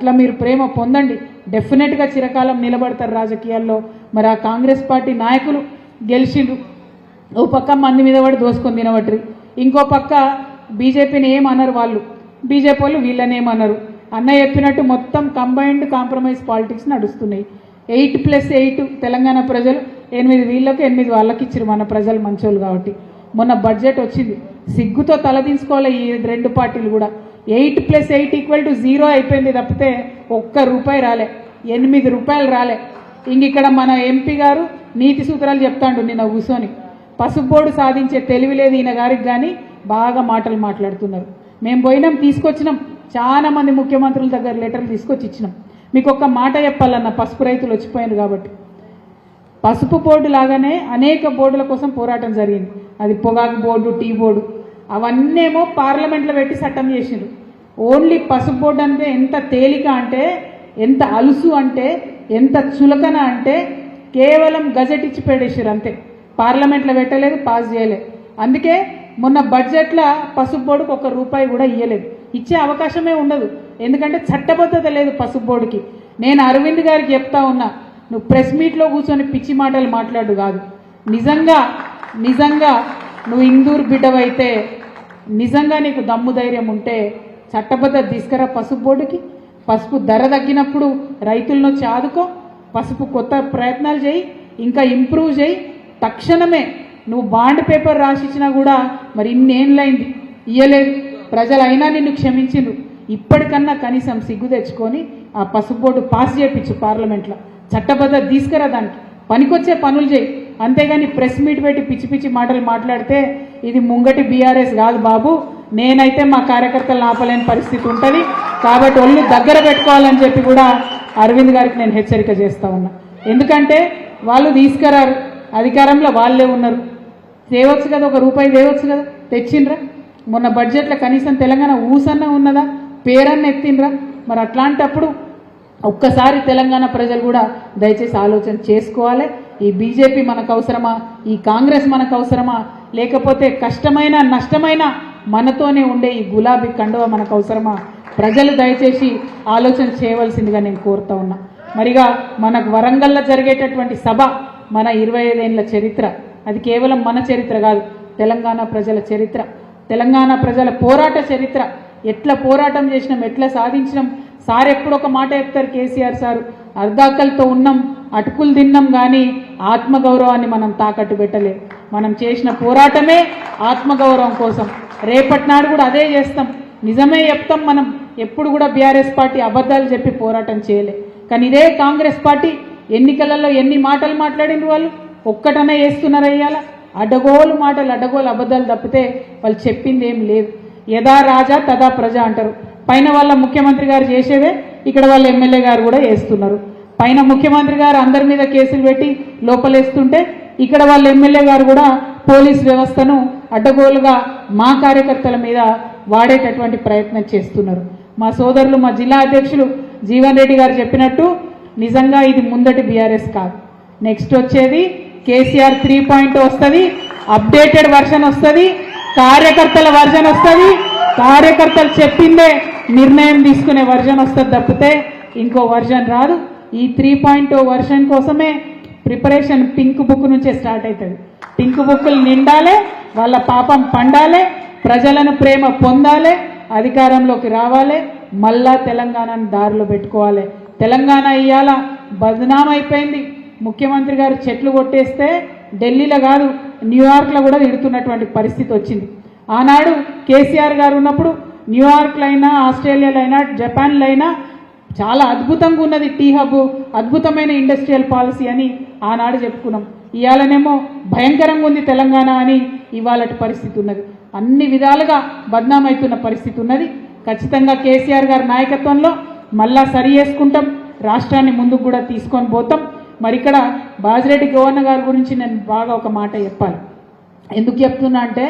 అట్లా మీరు ప్రేమ పొందండి. డెఫినెట్గా చిరకాలం నిలబడతారు రాజకీయాల్లో. మరి ఆ కాంగ్రెస్ పార్టీ నాయకులు గెలిచిండ్రు. ఓ పక్క మంది మీద పడి దోసుకొని తినబట్రి ఇంకో పక్క బీజేపీని ఏమన్నారు వాళ్ళు. బీజేపీ వాళ్ళు వీళ్ళని ఏమన్నారు అన్న చెప్పినట్టు మొత్తం కంబైన్డ్ కాంప్రమైజ్ పాలిటిక్స్ నడుస్తున్నాయి. ఎయిట్ ప్లస్ ఎయిట్ తెలంగాణ ప్రజలు ఎనిమిది వీళ్ళకి ఎనిమిది వాళ్ళకి ఇచ్చారు మన ప్రజలు మంచోళ్ళు కాబట్టి. మొన్న బడ్జెట్ వచ్చింది. సిగ్గుతో తలదించుకోవాలి ఈ రెండు పార్టీలు కూడా. Eight plus eight equal to zero అయిపోయింది తప్పితే ఒక్క రూపాయి రాలే. ఎనిమిది రూపాయలు రాలే. ఇంక ఇక్కడ మన ఎంపీ గారు నీతి సూత్రాలు చెప్తాండు నిన్న కూర్చొని పసుపు బోర్డు సాధించే తెలివి లేదు ఈయన గారికి కానీ బాగా మాటలు మాట్లాడుతున్నారు. మేము పోయినాం తీసుకొచ్చినాం. చాలా మంది ముఖ్యమంత్రుల దగ్గర లెటర్లు తీసుకొచ్చి ఇచ్చినాం. మీకు ఒక్క మాట చెప్పాలన్న పసుపు రైతులు వచ్చిపోయారు కాబట్టి. పసుపు బోర్డు లాగానే అనేక బోర్డుల కోసం పోరాటం జరిగింది. అది పొగాకు బోర్డు టీ బోర్డు. అవన్నేమో పార్లమెంట్లో పెట్టి చట్టం చేసిండ్రు. ఓన్లీ పసుపు బోర్డు అంటే ఎంత తేలిక అంటే ఎంత అలుసు అంటే ఎంత చులకన అంటే కేవలం గజెట్ ఇచ్చి పెడేసారు అంతే. పార్లమెంట్లో పెట్టలేదు పాస్ చేయలేదు. అందుకే మొన్న బడ్జెట్లో పసుపు బోర్డుకు ఒక రూపాయి కూడా ఇవ్వలేదు ఇచ్చే అవకాశమే ఉండదు. ఎందుకంటే చట్టబద్ధత లేదు పసుపు బోర్డుకి నేను అరవింద్ గారికి చెప్తా ఉన్నా నువ్వు ప్రెస్ మీట్లో కూర్చొని పిచ్చి మాటలు మాట్లాడు కాదు. నిజంగా నిజంగా నువ్వు ఇందూరు బిడ్డవైతే నిజంగా నీకు దమ్ము ధైర్యం ఉంటే చట్టబద్ధ తీసుకురా పసుపు బోర్డుకి. పసుపు ధర తగ్గినప్పుడు రైతులను వచ్చి ఆదుకో పసుపు కొత్త ప్రయత్నాలు చేయి. ఇంకా ఇంప్రూవ్ చేయి. తక్షణమే నువ్వు బాండ్ పేపర్ రాసిచ్చినా కూడా మరి ఇన్నేళ్ళైంది. ఇయ్యలేదు. ప్రజలైనా నిన్ను క్షమించిండ్రు. ఇప్పటికన్నా కనీసం సిగ్గు తెచ్చుకొని ఆ పసుపు బోర్డు పాస్ చేయించు పార్లమెంట్లో. చట్టబద్ధ తీసుకురా దానికి. పనికొచ్చే పనులు చేయి. అంతేగాని ప్రెస్ మీట్ పెట్టి పిచ్చి పిచ్చి మాటలు మాట్లాడితే ఇది ముంగటి బీఆర్ఎస్ కాదు బాబు. నేనైతే మా కార్యకర్తలు ఆపలేని పరిస్థితి ఉంటుంది. కాబట్టి ఒళ్ళు దగ్గర పెట్టుకోవాలని చెప్పి కూడా అరవింద్ గారికి నేను హెచ్చరిక చేస్తా ఉన్నా. ఎందుకంటే వాళ్ళు తీసుకురారు. అధికారంలో వాళ్ళే ఉన్నారు. తేవచ్చు కదా ఒక రూపాయి తేవచ్చు కదా తెచ్చిండ్రా? మొన్న బడ్జెట్లో కనీసం తెలంగాణ ఊసన్న ఉన్నదా? పేరన్న ఎత్తిండ్రా? మరి అట్లాంటప్పుడు ఒక్కసారి తెలంగాణ ప్రజలు కూడా దయచేసి ఆలోచన చేసుకోవాలి. ఈ బీజేపీ మనకు అవసరమా? ఈ కాంగ్రెస్ మనకు అవసరమా? లేకపోతే కష్టమైన నష్టమైన మనతోనే ఉండే ఈ గులాబీ కండువ మనకు అవసరమా? ప్రజలు దయచేసి ఆలోచన చేయవలసిందిగా నేను కోరుతా ఉన్నా. మరిగా మనకు వరంగల్లో జరిగేటటువంటి సభ మన ఇరవై ఐదేళ్ళ చరిత్ర. అది కేవలం మన చరిత్ర కాదు తెలంగాణ ప్రజల చరిత్ర. తెలంగాణ ప్రజల పోరాట చరిత్ర. ఎట్లా పోరాటం చేసినాం ఎట్లా సాధించినాం? సార్ ఎప్పుడు ఒక మాట చెప్తారు కేసీఆర్ సారు అర్ధాకలతో ఉన్నాం అటుకులు తిన్నాం కానీ ఆత్మగౌరవాన్ని మనం తాకట్టు పెట్టలేదు మనం చేసిన పోరాటమే ఆత్మగౌరవం కోసం. రేపటి నాడు కూడా అదే చేస్తాం. నిజమే చెప్తాం మనం. ఎప్పుడు కూడా బీఆర్ఎస్ పార్టీ అబద్ధాలు చెప్పి పోరాటం చేయలే. కానీ ఇదే కాంగ్రెస్ పార్టీ ఎన్నికలలో ఎన్ని మాటలు మాట్లాడిన వాళ్ళు? ఒక్కటనే వేస్తున్నారు అయ్యాల అడ్డగోలు మాటలు అడ్డగోలు అబద్ధాలు తప్పితే వాళ్ళు చెప్పింది ఏం లేదు. యథా రాజా తదా ప్రజ అంటారు. పైన వాళ్ళ ముఖ్యమంత్రి గారు చేసేవే ఇక్కడ వాళ్ళ ఎమ్మెల్యే గారు కూడా వేస్తున్నారు పైన ముఖ్యమంత్రి గారు అందరి మీద కేసులు పెట్టి లోపలేస్తుంటే ఇక్కడ వాళ్ళ ఎమ్మెల్యే గారు కూడా పోలీస్ వ్యవస్థను అడ్డగోలుగా మా కార్యకర్తల మీద వాడేటటువంటి ప్రయత్నం చేస్తున్నారు. మా సోదరులు మా జిల్లా అధ్యక్షులు జీవన్ రెడ్డి గారు చెప్పినట్టు నిజంగా ఇది ముందటి బీఆర్ఎస్ కాదు. నెక్స్ట్ వచ్చేది కేసీఆర్ త్రీ పాయింట్ వస్తుంది అప్డేటెడ్ వర్షన్ వస్తుంది కార్యకర్తల వర్జన్ వస్తుంది కార్యకర్తలు చెప్పిందే నిర్ణయం తీసుకునే వర్జన్ వస్తుంది తప్పితే ఇంకో వర్జన్ రాదు. ఈ త్రీ పాయింట్ వర్షన్ కోసమే ప్రిపరేషన్ పింక్ బుక్ నుంచే స్టార్ట్ అవుతుంది. టింకు బుక్కులు నిండాలే వాళ్ళ పాపం పండాలే ప్రజలను ప్రేమ పొందాలే అధికారంలోకి రావాలి మళ్ళా తెలంగాణను దారిలో పెట్టుకోవాలి. తెలంగాణ ఇవాళ బదనాం అయిపోయింది. ముఖ్యమంత్రి గారు చెట్లు కొట్టేస్తే ఢిల్లీలో కాదు న్యూయార్క్లో కూడా తిడుతున్నటువంటి పరిస్థితి వచ్చింది. ఆనాడు కేసీఆర్ గారు ఉన్నప్పుడు న్యూయార్క్లో అయినా ఆస్ట్రేలియాలో అయినా జపాన్లో అయినా చాలా అద్భుతంగా ఉన్నది టీ హబ్ అద్భుతమైన ఇండస్ట్రియల్ పాలసీ అని ఆనాడు చెప్పుకున్నాం. ఇవాళనేమో భయంకరంగా ఉంది తెలంగాణ అని ఇవాళ పరిస్థితి ఉన్నది. అన్ని విధాలుగా బద్నామైతున్న పరిస్థితి ఉన్నది. ఖచ్చితంగా కేసీఆర్ గారి నాయకత్వంలో మళ్ళా సరి చేసుకుంటాం. రాష్ట్రాన్ని ముందుకు కూడా తీసుకొని పోతాం. మరి ఇక్కడ బాజిరెడ్డి గవర్నర్ గారి గురించి నేను బాగా ఒక మాట చెప్పాలి. ఎందుకు చెప్తున్నా అంటే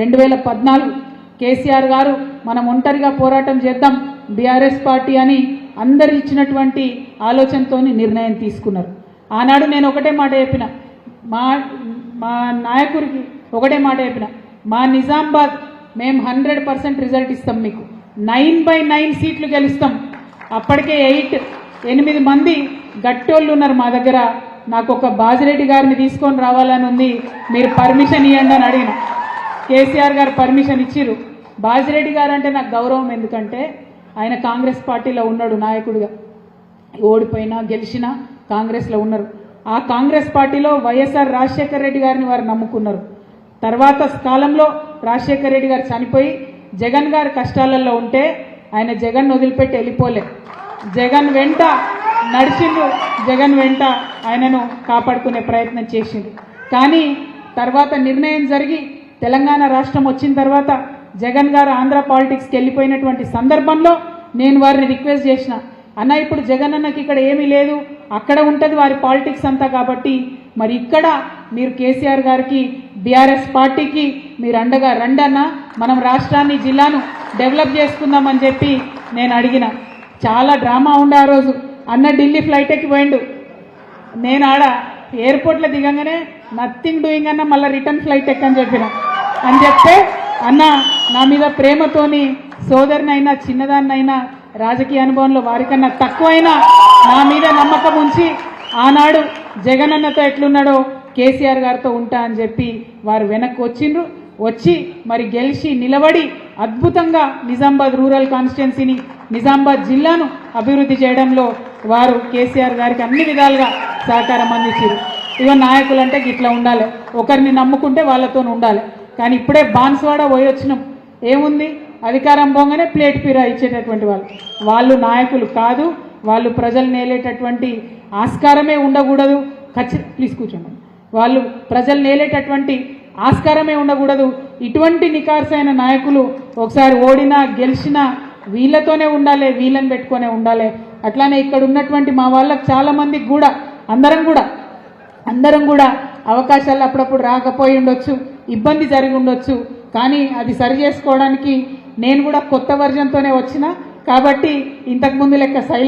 రెండు వేల పద్నాలుగు కేసీఆర్ గారు మనం ఒంటరిగా పోరాటం చేద్దాం బీఆర్ఎస్ పార్టీ అని అందరు ఇచ్చినటువంటి ఆలోచనతోని నిర్ణయం తీసుకున్నారు. ఆనాడు నేను ఒకటే మాట చెప్పిన. మా మా నాయకుడికి ఒకటే మాట చెప్పిన. మా నిజామాబాద్ మేము హండ్రెడ్ పర్సెంట్ రిజల్ట్ ఇస్తాం మీకు. నైన్ బై నైన్ సీట్లు గెలుస్తాం. అప్పటికే ఎయిట్ ఎనిమిది మంది గట్టోళ్ళు ఉన్నారు మా దగ్గర. నాకు ఒక బాజిరెడ్డి గారిని తీసుకొని రావాలని ఉంది. మీరు పర్మిషన్ ఇవ్వండి అని అడిగిన. కేసీఆర్ గారు పర్మిషన్ ఇచ్చిర్రు. బాజిరెడ్డి గారు అంటే నాకు గౌరవం ఎందుకంటే ఆయన కాంగ్రెస్ పార్టీలో ఉన్నాడు నాయకుడిగా. ఓడిపోయినా గెలిచినా కాంగ్రెస్లో ఉన్నారు. ఆ కాంగ్రెస్ పార్టీలో వైఎస్ఆర్ రాజశేఖర రెడ్డి గారిని వారు నమ్ముకున్నారు. తర్వాత కాలంలో రాజశేఖర రెడ్డి గారు చనిపోయి జగన్ గారి కష్టాలలో ఉంటే ఆయన జగన్ వదిలిపెట్టి వెళ్ళిపోలే. జగన్ వెంట నడిచిండు జగన్ వెంట ఆయనను కాపాడుకునే ప్రయత్నం చేసిండు కానీ తర్వాత నిర్ణయం జరిగి తెలంగాణ రాష్ట్రం వచ్చిన తర్వాత జగన్ గారు ఆంధ్ర పాలిటిక్స్కి వెళ్ళిపోయినటువంటి సందర్భంలో నేను వారిని రిక్వెస్ట్ చేసిన అన్న ఇప్పుడు జగన్ అన్నకి ఇక్కడ ఏమీ లేదు. అక్కడ ఉంటుంది వారి పాలిటిక్స్ అంతా కాబట్టి. మరి ఇక్కడ మీరు కేసీఆర్ గారికి బీఆర్ఎస్ పార్టీకి మీరు అండగా రండన్న మనం రాష్ట్రాన్ని జిల్లాను డెవలప్ చేసుకుందామని చెప్పి నేను అడిగిన. చాలా డ్రామా ఉండే ఆ రోజు. అన్న ఢిల్లీ ఫ్లైట్ ఎక్కి పోయిండు. నేను ఆడ ఎయిర్పోర్ట్లో దిగంగానే నథింగ్ డూయింగ్ అన్న మళ్ళీ రిటర్న్ ఫ్లైట్ ఎక్కని చెప్పిన. అని చెప్తే అన్న నా మీద ప్రేమతోని సోదరినైనా చిన్నదాన్నైనా రాజకీయ అనుభవంలో వారికన్నా తక్కువైనా నా మీద నమ్మకం ఉంచి ఆనాడు జగన్ అన్నతో ఎట్లున్నాడో కేసీఆర్ గారితో ఉంటా అని చెప్పి వారు వెనక్కి వచ్చిండ్రు. వచ్చి మరి గెలిచి నిలబడి అద్భుతంగా నిజామాబాద్ రూరల్ కాన్స్టిట్యున్సీని నిజామాబాద్ జిల్లాను అభివృద్ధి చేయడంలో వారు కేసీఆర్ గారికి అన్ని విధాలుగా సహకారం అందించారు ఇక నాయకులు అంటే ఇట్లా ఉండాలి. ఒకరిని నమ్ముకుంటే వాళ్ళతో ఉండాలి. కానీ ఇప్పుడే బాన్స్వాడ పోయి వచ్చినాం ఏముంది? అధికారం పోగానే ప్లేట్ పీరా ఇచ్చేటటువంటి వాళ్ళు. వాళ్ళు నాయకులు కాదు వాళ్ళు ప్రజలు నేలేటటువంటి ఆస్కారమే ఉండకూడదు. ఖచ్చిత ప్లీజ్ కూర్చోండి. వాళ్ళు ప్రజలు నేలేటటువంటి ఆస్కారమే ఉండకూడదు. ఇటువంటి నికార్సైన నాయకులు ఒకసారి ఓడినా గెలిచినా వీళ్ళతోనే ఉండాలి వీళ్ళని పెట్టుకొనే ఉండాలి. అట్లానే ఇక్కడ ఉన్నటువంటి మా వాళ్ళకి చాలామందికి కూడా అందరం కూడా అందరం కూడా అవకాశాలు అప్పుడప్పుడు రాకపోయి ఉండొచ్చు ఇబ్బంది జరిగి ఉండొచ్చు. కానీ అది సరి చేసుకోవడానికి నేను కూడా కొత్త వర్జన్తోనే వచ్చిన. కాబట్టి ఇంతకుముందు లెక్క సైలెంట్